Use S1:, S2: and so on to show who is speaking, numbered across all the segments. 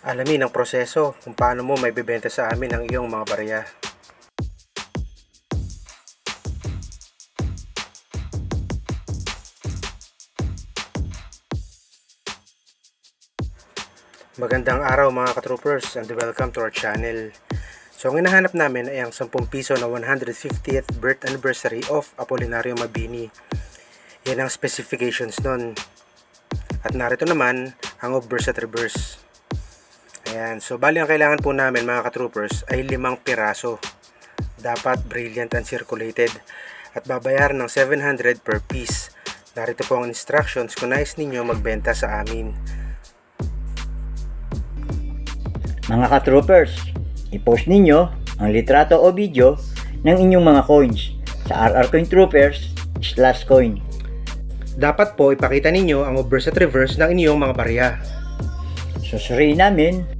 S1: Alamin ang proseso kung paano mo may bibenta sa amin ang iyong mga barya. Magandang araw mga katroopers and welcome to our channel. So ang hinahanap namin ay ang 10 piso na 150th birth anniversary of Apolinario Mabini. Yan ang specifications nun. At narito naman ang obverse at reverse. Ayan, so bali ang kailangan po namin mga katroopers ay limang piraso. Dapat brilliant and circulated at babayaran ng 700 per piece. Narito po ang instructions kung nais ninyo magbenta sa amin.
S2: Mga ka-troopers, i-post ninyo ang litrato o video ng inyong mga coins sa RR Coin Troopers slash coin.
S1: Dapat po ipakita ninyo ang obverse at reverse ng inyong mga barya.
S2: Susuriin namin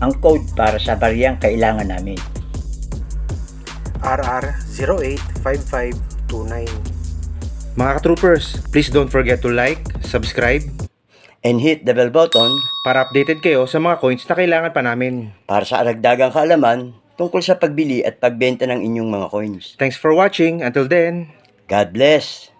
S2: ang code para sa bariyang kailangan namin.
S1: RR085529 Mga ka-troopers, please don't forget to like, subscribe,
S2: And hit the bell button
S1: para updated kayo sa mga coins na kailangan pa namin.
S2: para sa aragdagang kaalaman tungkol sa pagbili at pagbenta ng inyong mga coins.
S1: Thanks for watching. Until then,
S2: God bless!